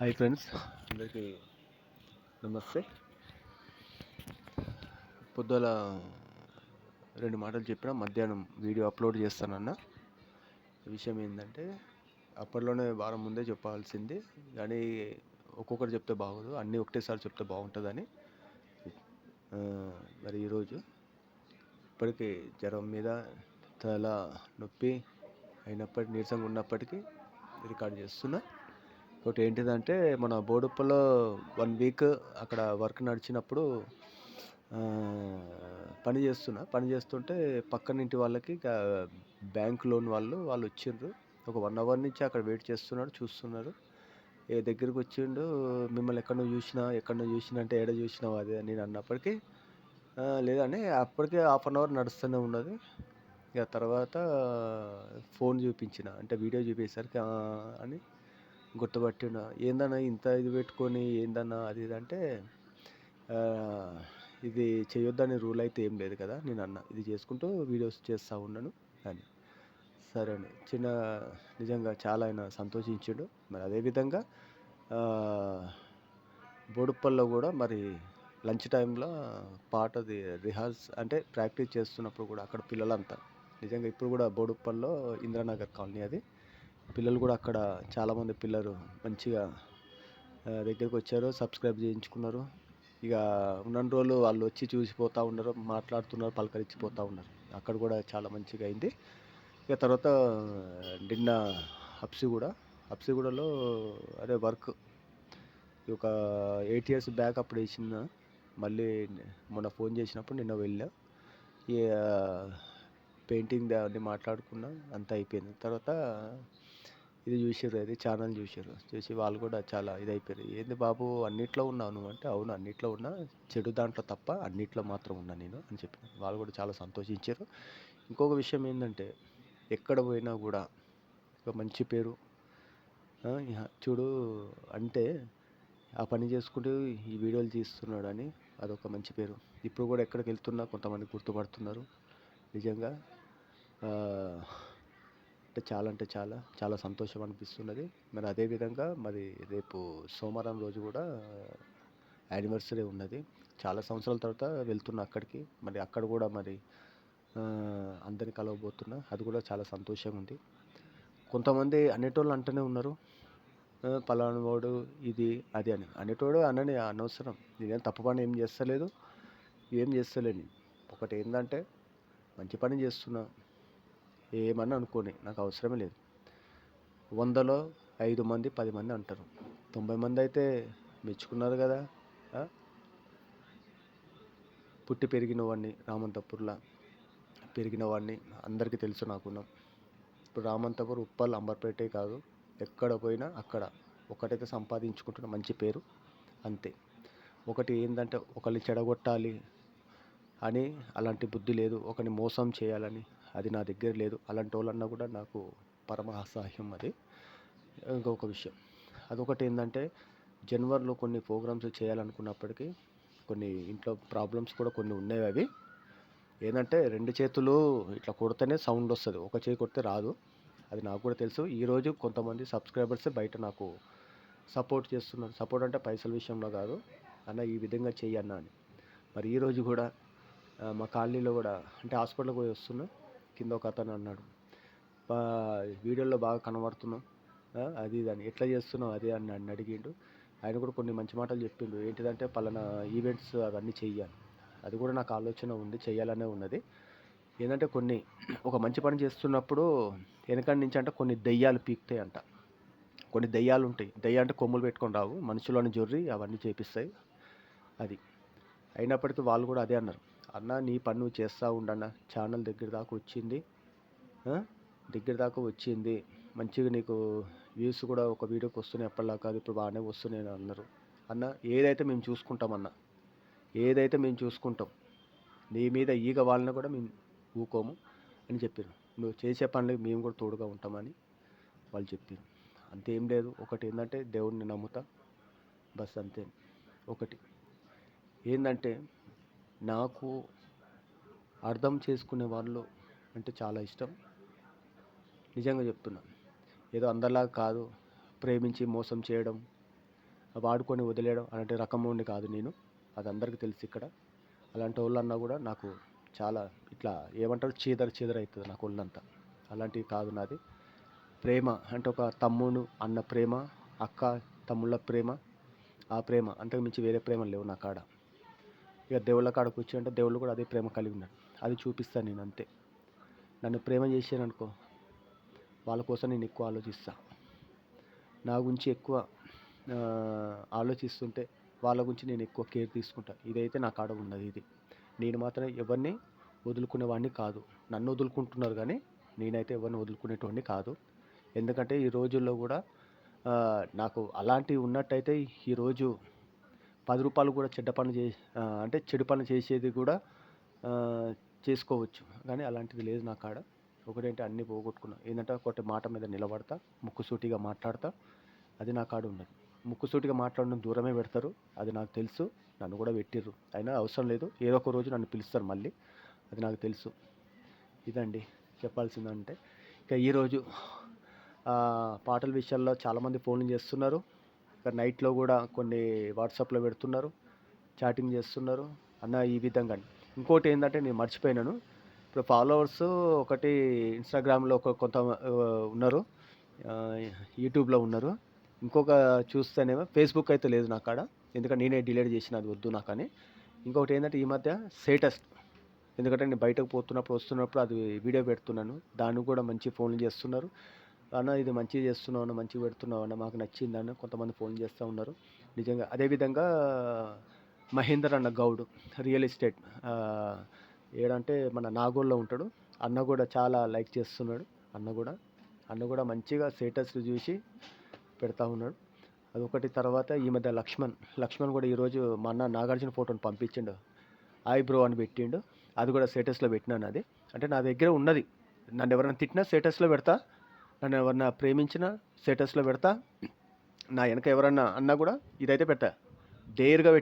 Hi friends. అందరికీ నమస్తే. పొద్దుల రెండు మాటలు చెప్పిన మధ్యాహ్నం వీడియో అప్లోడ్ చేస్తానన్న. విషయం ఏంటంటే అప్పట్లోనే వారం ముందే చెప్పాల్సింది. కానీ ఒక్కొక్కరు చెప్తే బాగోదు. అన్నీ ఒకటేసారి చెప్తే బాగుంటుందని మరి ఈరోజు ఇప్పటికీ జ్వరం మీద తల నొప్పి అయినప్పటికీ నీరసంగా ఉన్నప్పటికీ రికార్డ్ చేస్తున్నా. ఒకటి ఏంటిదంటే మన బోడుప్పలో వన్ వీక్ అక్కడ వర్క్ నడిచినప్పుడు పని చేస్తున్నా. పని చేస్తుంటే పక్కన ఇంటి వాళ్ళకి ఇక బ్యాంక్ లోన్ వాళ్ళు వాళ్ళు వచ్చిండ్రు. ఒక వన్ అవర్ నుంచి అక్కడ వెయిట్ చేస్తున్నాడు చూస్తున్నారు ఏ దగ్గరికి వచ్చిండు? మిమ్మల్ని ఎక్కడో చూసినా ఎక్కడో చూసినా అంటే ఏడ చూసినావు అదే అని నేను అన్నప్పటికీ "ఆ, లేదండి అప్పటికే హాఫ్ అన్ అవర్ నడుస్తూనే ఉన్నది. ఇక తర్వాత ఫోన్ చూపించిన అంటే వీడియో చూపించేసరికి అని గుర్తుపట్టిన ఏందన్నా ఇంత ఇది పెట్టుకొని ఏందన్నా అది ఇది అంటే ఇది చేయొద్దని రూల్ అయితే ఏం లేదు కదా నేను అన్న ఇది చేసుకుంటూ వీడియోస్ చేస్తూ ఉన్నాను అని. సరే అండి. చిన్న నిజంగా చాలా ఆయన సంతోషించాడు. మరి అదేవిధంగా బోడుప్పల్లో కూడా మరి లంచ్ టైంలో పాటది రిహార్స్ అంటే ప్రాక్టీస్ చేస్తున్నప్పుడు కూడా అక్కడ పిల్లలంతా నిజంగా ఇప్పుడు కూడా బోడుప్పల్లో ఇంద్రానగర్ కాలనీ అది. పిల్లలు కూడా అక్కడ చాలామంది పిల్లలు మంచిగా దగ్గరికి వచ్చారు సబ్స్క్రైబ్ చేయించుకున్నారు. ఇక ఉన్న రోజులు వాళ్ళు వచ్చి చూసిపోతూ ఉన్నారు మాట్లాడుతున్నారు పలకరించిపోతూ ఉన్నారు. అక్కడ కూడా చాలా మంచిగా అయింది. ఇక తర్వాత నిన్న హప్సిగూడ హప్సిగూడలో అదే వర్క్. ఒక ఎయిట్ ఇయర్స్ బ్యాక్ అప్పుడు వేసిన మళ్ళీ మొన్న ఫోన్ చేసినప్పుడు నిన్న వెళ్ళా. ఇక పెయింటింగ్ అన్నీ మాట్లాడుకున్నా అంతా అయిపోయింది. తర్వాత ఇది చూసారు అది ఛానల్ చూసారు చూసి వాళ్ళు కూడా చాలా ఇది అయిపోయారు ఏంది బాబు అన్నిట్లో ఉన్నావు నువ్వు అంటే అవును అన్నిట్లో ఉన్నా చెడు దాంట్లో తప్ప అన్నిట్లో మాత్రం ఉన్నా నేను అని చెప్పిన వాళ్ళు కూడా చాలా సంతోషించారు. ఇంకొక విషయం ఏంటంటే ఎక్కడ పోయినా కూడా ఒక మంచి పేరు చూడు అంటే ఆ పని చేసుకుంటూ ఈ వీడియోలు తీస్తున్నాడు అని అదొక మంచి పేరు. ఇప్పుడు కూడా ఎక్కడికి వెళ్తున్నా కొంతమంది గుర్తుపడుతున్నారు. నిజంగా అంటే చాలా అంటే చాలా చాలా సంతోషం అనిపిస్తున్నది. మరి అదేవిధంగా మరి రేపు సోమవారం రోజు కూడా యానివర్సరీ ఉన్నది. చాలా సంవత్సరాల తర్వాత వెళ్తున్నా అక్కడికి. మరి అక్కడ కూడా మరి అందరిని కలవబోతున్నా. అది కూడా చాలా సంతోషంగా ఉంది. కొంతమంది అనేటోళ్ళు అంటూనే ఉన్నారు. పలానవాడు ఇది అది అని. అనేటోడు అనని అనవసరం. నేనేం తప్పు పని ఏం చేస్తలేదు. ఏం చేస్తలేను. ఒకటి ఏంటంటే మంచి పని చేస్తున్నా. ఏమన్నా అనుకోని నాకు అవసరమే లేదు. వందలో ఐదు మంది పది మంది అంటారు. తొంభై మంది అయితే మెచ్చుకున్నారు కదా పుట్టి పెరిగిన వాడిని రామంతపూర్లో పెరిగిన వాడిని అందరికీ తెలుసు నాకున్నాం. ఇప్పుడు రామంతపూర్ ఉప్పల్ అంబర్పేటే కాదు ఎక్కడ పోయినా అక్కడ. ఒకటైతే సంపాదించుకుంటున్న మంచి పేరు అంతే. ఒకటి ఏంటంటే ఒకరిని చెడగొట్టాలి అని అలాంటి బుద్ధి లేదు ఒకరిని మోసం చేయాలని. అది నా దగ్గర లేదు. అలాంటి వాళ్ళన్నా కూడా నాకు పరమ అసహ్యం అది. ఇంకొక విషయం. అదొకటి ఏంటంటే జనవరిలో కొన్ని ప్రోగ్రామ్స్ చేయాలనుకున్నప్పటికీ కొన్ని ఇంట్లో ప్రాబ్లమ్స్ కూడా కొన్ని ఉన్నాయి అవి. ఏంటంటే రెండు చేతులు ఇట్లా కొడితేనే సౌండ్ వస్తుంది. ఒక చేయి కొడితే రాదు. అది నాకు కూడా తెలుసు. ఈరోజు కొంతమంది సబ్స్క్రైబర్స్ బయట నాకు సపోర్ట్ చేస్తున్నారు. సపోర్ట్ అంటే పైసల విషయంలో కాదు. అన్న ఈ విధంగా చెయ్యి అన్న అని. మరి ఈరోజు కూడా మా కాలనీలో కూడా అంటే హాస్పిటల్కి పోయి వస్తున్నా. కింద ఒక అతను అన్నాడు వీడియోలో బాగా కనబడుతున్నావు. అది ఇది అని. ఎట్లా చేస్తున్నావు అది అని నన్ను అడిగిండు. ఆయన కూడా కొన్ని మంచి మాటలు చెప్పిండు. ఏంటిదంటే పలానా ఈవెంట్స్ అవన్నీ చెయ్యాలి అది కూడా నాకు ఆలోచన ఉంది చేయాలనే ఉన్నది. ఏంటంటే కొన్ని ఒక మంచి పని చేస్తున్నప్పుడు వెనకటి నుంచి అంటే కొన్ని దెయ్యాలు పీక్తాయి అంట కొన్ని దెయ్యాలు ఉంటాయి. దెయ్య అంటే కొమ్ములు పెట్టుకొని రావు. మనుషులను జొర్రి అవన్నీ చేపిస్తాయి. అది అయినప్పటికీ వాళ్ళు కూడా అదే అన్నారు. అన్న నీ పని నువ్వు చేస్తూ ఉండన్న ఛానల్ దగ్గర దాకా వచ్చింది. దగ్గర దాకా వచ్చింది. మంచిగా నీకు వ్యూస్ కూడా ఒక వీడియోకి వస్తున్నాయి ఎప్పటిలా కాదు ఇప్పుడు బాగానే వస్తున్నాయి అని అన్నారు. అన్న ఏదైతే మేము చూసుకుంటామన్న ఏదైతే మేము చూసుకుంటాం నీ మీద ఈగ వాళ్ళని కూడా మేము ఊకోము అని చెప్పారు నువ్వు చేసే పనులకు మేము కూడా తోడుగా ఉంటామని వాళ్ళు చెప్పారు అంతేం లేదు. ఒకటి ఏంటంటే దేవుడిని నమ్ముతా. బస్ అంతే. ఒకటి ఏంటంటే నాకు అర్థం చేసుకునే వాళ్ళు అంటే చాలా ఇష్టం. నిజంగా చెప్తున్నా. ఏదో అందరిలాగా కాదు ప్రేమించి మోసం చేయడం వాడుకొని వదిలేయడం అలాంటి రకముని కాదు నేను. అది అందరికీ తెలుసు ఇక్కడ. అలాంటి వాళ్ళన్నా కూడా నాకు చాలా ఇట్లా ఏమంటారు? చీదర చీదర అవుతుంది నాకు ఒళ్ళంతా. అలాంటివి కాదు నాది. ప్రేమ అంటే ఒక తమ్ముడు అన్న ప్రేమ అక్క తమ్ముళ్ళ ప్రేమ ఆ ప్రేమ అంతకు మించి వేరే ప్రేమ లేవు నా కాడ ఇక దేవుళ్ళ కాడ కూర్చుంటే దేవుళ్ళు కూడా అదే ప్రేమ కలిగి ఉన్నాడు అది చూపిస్తాను నేను అంతే. నన్ను ప్రేమ చేశాను అనుకో వాళ్ళ కోసం నేను ఎక్కువ ఆలోచిస్తా. నా గురించి ఎక్కువ ఆలోచిస్తుంటే వాళ్ళ గురించి నేను ఎక్కువ కేర్ తీసుకుంటా. ఇదైతే నా కాడ ఉన్నది ఇది. నేను మాత్రం ఎవరిని వదులుకునేవాడిని కాదు. నన్ను వదులుకుంటున్నారు కానీ నేనైతే ఎవరిని వదులుకునేటోడిని కాదు. ఎందుకంటే ఈ రోజుల్లో కూడా నాకు అలాంటివి ఉన్నట్టయితే ఈరోజు పది రూపాయలు కూడా చెడ్డ పనులు చే అంటే చెడు పనులు చేసేది కూడా చేసుకోవచ్చు. కానీ అలాంటిది లేదు నా కాడ. ఒకటేంటి అన్నీ పోగొట్టుకున్నా. ఏంటంటే ఒకటి మాట మీద నిలబడతా ముక్కుసూటిగా మాట్లాడతా అది నా కాడ ఉన్నది ముక్కుసూటిగా మాట్లాడడం దూరమే పెడతారు అది నాకు తెలుసు నన్ను కూడా పెట్టిర్రు. అయినా అవసరం లేదు ఏదో ఒక రోజు నన్ను పిలుస్తారు మళ్ళీ అది నాకు తెలుసు. ఇదండి చెప్పాల్సిందంటే. ఇక ఈరోజు పాటల విషయాల్లో చాలామంది ఫోన్లు చేస్తున్నారు. నైట్లో కూడా కొన్ని వాట్సాప్లో పెడుతున్నారు చాటింగ్ చేస్తున్నారు. అన్న ఈ విధంగా ఇంకోటి ఏంటంటే నేను మర్చిపోయినాను. ఇప్పుడు ఫాలోవర్స్ ఒకటి ఇన్స్టాగ్రామ్లో ఒక కొంత ఉన్నారు. యూట్యూబ్లో ఉన్నారు. ఇంకొక చూస్తేనేమో ఫేస్బుక్ అయితే లేదు నా కాడ. ఎందుకంటే నేనే డిలీట్ చేసిన అది వద్దు నాకని ఇంకొకటి ఏంటంటే ఈ మధ్య స్టేటస్. ఎందుకంటే నేను బయటకు పోతున్నప్పుడు వస్తున్నప్పుడు అది వీడియో పెడుతున్నాను. దాన్ని కూడా మంచి ఫోన్లు చేస్తున్నారు. అన్న ఇది మంచిగా చేస్తున్నావు అన్న మంచిగా పెడుతున్నావు అన్న మాకు నచ్చింది అన్న కొంతమంది ఫోన్ చేస్తూ ఉన్నారు. నిజంగా అదేవిధంగా మహేందర్ అన్న గౌడ్ రియల్ ఎస్టేట్ ఏడంటే మన నాగోల్లో ఉంటాడు. అన్న కూడా చాలా లైక్ చేస్తున్నాడు. అన్న కూడా అన్న కూడా మంచిగా స్టేటస్లు చూసి పెడతా ఉన్నాడు. అదొకటి తర్వాత ఈ మధ్య లక్ష్మణ్ లక్ష్మణ్ కూడా ఈరోజు మా అన్న నాగార్జున ఫోటోని పంపించిండు. ఐబ్రో బ్రో అని పెట్టిండు. అది కూడా స్టేటస్లో పెట్టినాను అది. అంటే నా దగ్గర ఉన్నది. నన్ను ఎవరైనా తిట్టినా స్టేటస్లో పెడతా. నన్ను ఎవరన్నా ప్రేమించినా స్టేటస్లో పెడతా. నా వెనక ఎవరన్నా అన్నా కూడా ఇదైతే పెట్టా డేర్గా పెట్టి